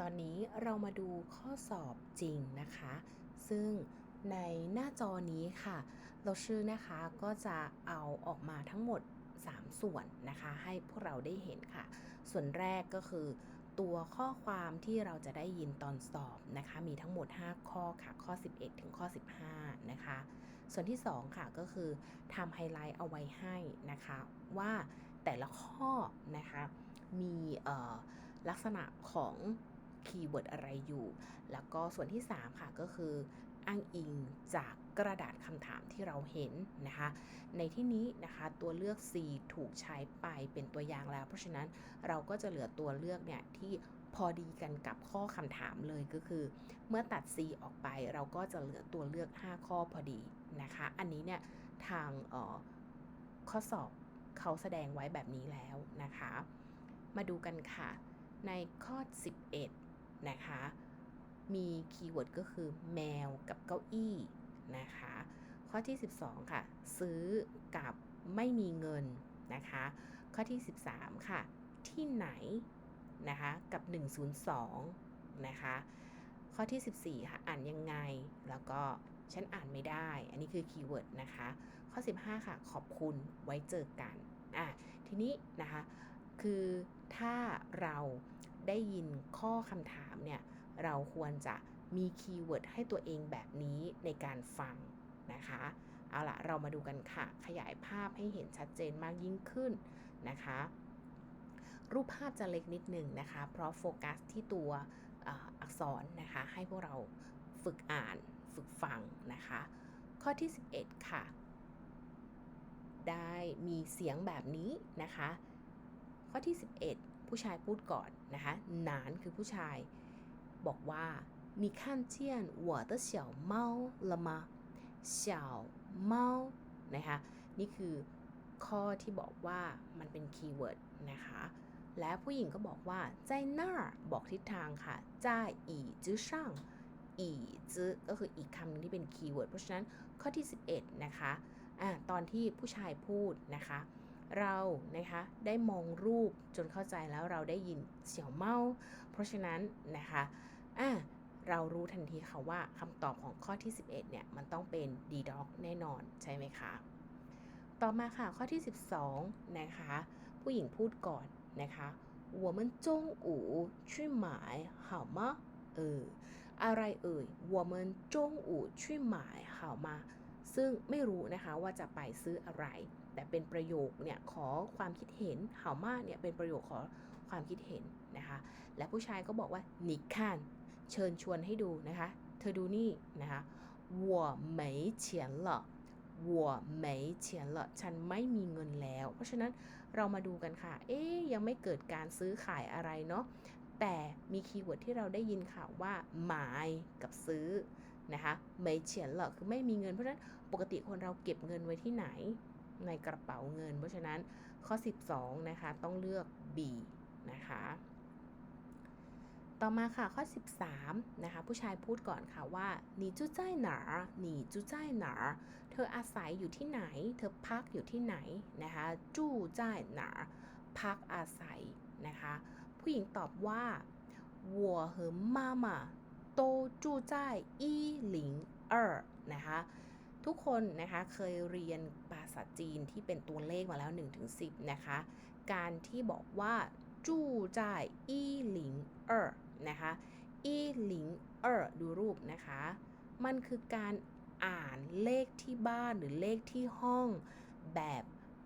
ตอนนี้เรามาดูข้อสอบจริงนะคะ ซึ่งในหน้าจอนี้ค่ะ เราชื่อนะคะก็จะเอาออกมาทั้งหมด 3 ส่วนนะคะ ให้พวกเราได้เห็นค่ะ ส่วนแรกก็คือ ตัวข้อความที่เราจะได้ยินตอนสอบนะคะ มีทั้งหมด 5 ข้อค่ะ ข้อ 11 ถึงข้อ 15 นะคะ ส่วนที่ 2 ค่ะก็คือทำไฮไลท์เอาไว้ให้นะคะ ว่าแต่ละข้อนะคะมีลักษณะของ คีย์เวิร์ดอะไรอยู่ แล้วก็ส่วนที่ 3 ค่ะก็คืออ้างอิงจากกระดาษคำถามที่เราเห็นนะคะ ในที่นี้นะคะตัวเลือก C ถูกใช้ไปเป็นตัวอย่างแล้ว เพราะฉะนั้นเราก็จะเหลือตัวเลือกเนี่ยที่พอดีกันกับข้อคำถามเลยก็คือ เมื่อตัด C ออกไปเราก็จะเหลือตัวเลือก 5 ข้อพอดีนะคะ อันนี้เนี่ยทางออข้อสอบเขาแสดงไว้แบบนี้แล้วนะคะ มาดูกันค่ะ ในข้อ 11 นะคะ มีคีย์เวิร์ดก็คือแมวกับเก้าอี้นะคะ ข้อที่ 12 ค่ะ ซื้อกับไม่มีเงินนะคะ ข้อที่ 13 ค่ะ ที่ไหนนะคะกับ 102 นะคะ ข้อที่ 14 ค่ะ อ่านยังไง แล้วก็ฉันอ่านไม่ได้ อันนี้คือคีย์เวิร์ดนะคะ ข้อ 15 ค่ะ ขอบคุณไว้เจอกัน อะ ทีนี้นะคะ คือถ้าเราได้ยินข้อคำถามเนี่ย เราควรจะมีคีย์เวิร์ดให้ตัวเองแบบนี้ในการฟังนะคะ เอาละเรามาดูกันค่ะ ขยายภาพให้เห็นชัดเจนมากยิ่งขึ้นนะคะ รูปภาพจะเล็กนิดหนึ่งนะคะ เพราะโฟกัสที่ตัวอักษรนะคะ ให้พวกเราฝึกอ่าน ฝึกฟังนะคะ ข้อที่ 11 ค่ะ ได้มีเสียงแบบนี้นะคะ อที่ 11 ผู้ชายพูดก่อนนะคะหนานคือผู้ชาย บอกว่า你看见我的小猫了吗小猫นะคะ นี่คือข้อที่บอกว่ามันเป็นคีย์เวิร์ดนะคะ และผู้หญิงก็บอกว่า在那儿บอกทิศทางค่ะ在椅子上椅子ก็คืออีกคำหนึงที่เป็นคีย์เวิร์ด เพราะฉะนั้นข้อที่ 11 นะคะอ่ะตอนที่ผู้ชายพูดนะคะ เรานะคะได้มองรูปจนเข้าใจแล้วเราได้ยินเสี่ยวเมา เพราะฉะนั้นนะคะอ่ะเรารู้ทันทีค่ะว่าคำตอบของข้อที่ 11 เนี่ย มันต้องเป็น d dog แน่นอนใช่ไหมคะ ต่อมาค่ะ ข้อที่ 12 นะคะ ผู้หญิงพูดก่อนนะคะ我们中午去买好吗เอออะไรเอ่ย我们中午去买好吗 ซึ่งไม่รู้นะคะว่าจะไปซื้ออะไร แต่เป็นประโยคเนี่ยขอความคิดเห็น好吗เนี่ยเป็นประโยคขอความคิดเห็นนะคะ และผู้ชายก็บอกว่า你看เชิญชวนให้ดูนะคะ เธอดูนี่นะคะ我没钱了我没钱了ฉันไม่มีเงินแล้ว เพราะฉะนั้นเรามาดูกันค่ะ เอ๊ยยังไม่เกิดการซื้อขายอะไรเนาะ แต่มีคีย์เวิร์ดที่เราได้ยินค่ะว่าหมายกับซื้อ นะคะไม่เฉียนหรอกคือไม่มีเงินเพราะฉะนั้นปกติคนเราเก็บเงินไว้ที่ไหน ในกระเป๋าเงิน เพราะฉะนั้นข้อ 12 นะคะ ต้องเลือก B นะคะ ต่อมาค่ะข้อ 13 นะคะ ผู้ชายพูดก่อนค่ะว่าหนีจุ้ใจหนาหนีจุ้ใจหนาเธออาศัยอยู่ที่ไหน เธอพักอยู่ที่ไหนนะคะจู้ใจหนาพักอาศัยนะคะ ผู้หญิงตอบว่าวัวเหิมมาา โตจู้จ่ายอีหลิงเออนะคะทุกคนนะคะเคยเรียนภาษาจีนที่เป็นตัวเลขมาแล้ว 1-10 นะคะ การที่บอกว่าจู่จ่ายอีหลิงเออนะคะอีหลิงเออดูรูปนะคะ มันคือการอ่านเลขที่บ้านหรือเลขที่ห้องแบบ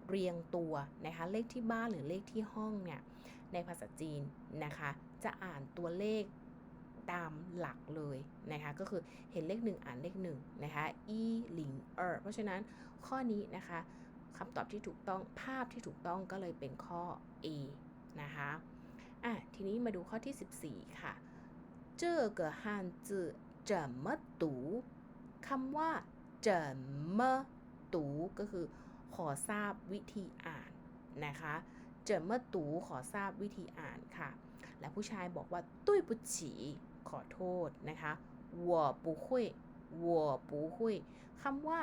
เรียงตัวนะคะเลขที่บ้านหรือเลขที่ห้องเนี่ยในภาษาจีนนะคะ จะอ่านตัวเลข ตามหลักเลยนะคะก็คือเห็นเลขหนึ่งอ่านเลขหนึ่งนะคะอีหลิงเออเพราะฉะนั้นข้อนี้นะคะคำตอบที่ถูกต้องภาพที่ถูกต้องก็เลยเป็นข้อ A นะคะอะทีนี้มาดูข้อที่ 14 ค่ะเจอเกิดฮันจือเจิมตูคำว่าเจิมตูก็คือขอทราบวิธีอ่านนะคะเจิมตูขอทราบวิธีอ่านค่ะ และผู้ชายบอกว่าตุ้ยปุฉี ขอโทษนะคะวัวปูคุยวัวปูคุยคำว่า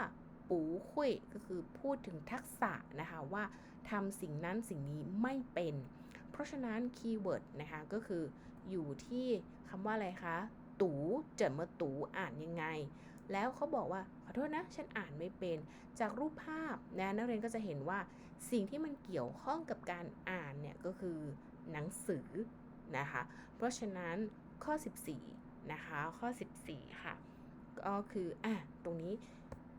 ปูคุยก็คือพูดถึงทักษะนะคะว่าทำสิ่งนั้นสิ่งนี้ไม่เป็น เพราะฉะนั้นคีย์เวิร์ดนะคะก็คืออยู่ที่คำว่าอะไรคะ ตูเจิดมาตูอ่านยังไง แล้วเขาบอกว่าขอโทษนะ ฉันอ่านไม่เป็น จากรูปภาพนะนักเรียนก็จะเห็นว่าสิ่งที่มันเกี่ยวข้องกับการอ่านเนี่ยก็คือหนังสือนะคะ เพราะฉะนั้น ข้อ 14 นะคะ ข้อ 14 ค่ะ ก็คือ อะ ตรงนี้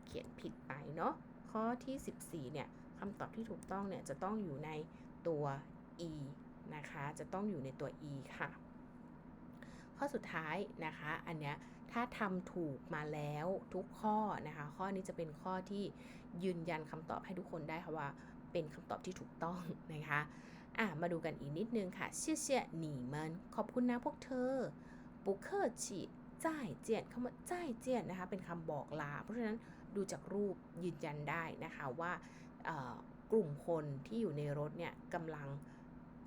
เขียนผิดไปเนาะ ข้อที่ 14 เนี่ยคำตอบที่ถูกต้องเนี่ยจะต้องอยู่ในตัว e นะคะ จะต้องอยู่ในตัว e ค่ะ ข้อสุดท้ายนะคะ อันเนี้ยถ้าทำถูกมาแล้วทุกข้อนะคะ ข้อนี้จะเป็นข้อที่ยืนยันคำตอบให้ทุกคนได้ค่ะว่าเป็นคำตอบที่ถูกต้องนะคะ อะมาดูกันอีกนิดนึงค่ะเชี่ยเชี่ยหนีมันขอบคุณนะพวกเธอบุเคอร์ฉีจ่ายเจียนคำว่าจ่ายเจียนนะคะเป็นคำบอกลา เพราะฉะนั้นดูจากรูปยืนยันได้นะคะว่ากลุ่มคนที่อยู่ในรถเนี่ยกำลัง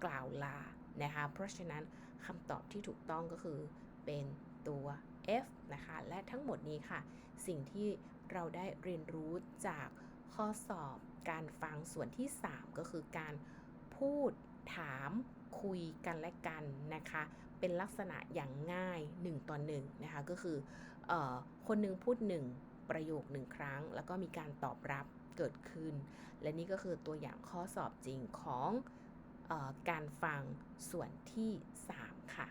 กล่าวลานะคะเพราะฉะนั้นคำตอบที่ถูกต้องก็คือเป็นตัว F นะคะและทั้งหมดนี้ค่ะ สิ่งที่เราได้เรียนรู้จากข้อสอบการฟังส่วนที่ 3 ก็คือการ พูด ถามคุยกันและกันนะคะ เป็นลักษณะอย่างง่าย1ต่อ1นะคะก็คือออคนหนึงพูด 1 ประโยคหนึ่งครั้ง แล้วก็มีการตอบรับเกิดขึ้น และนี่ก็คือตัวอย่างข้อสอบจริงของออการฟังส่วนที่ 3 ค่ะ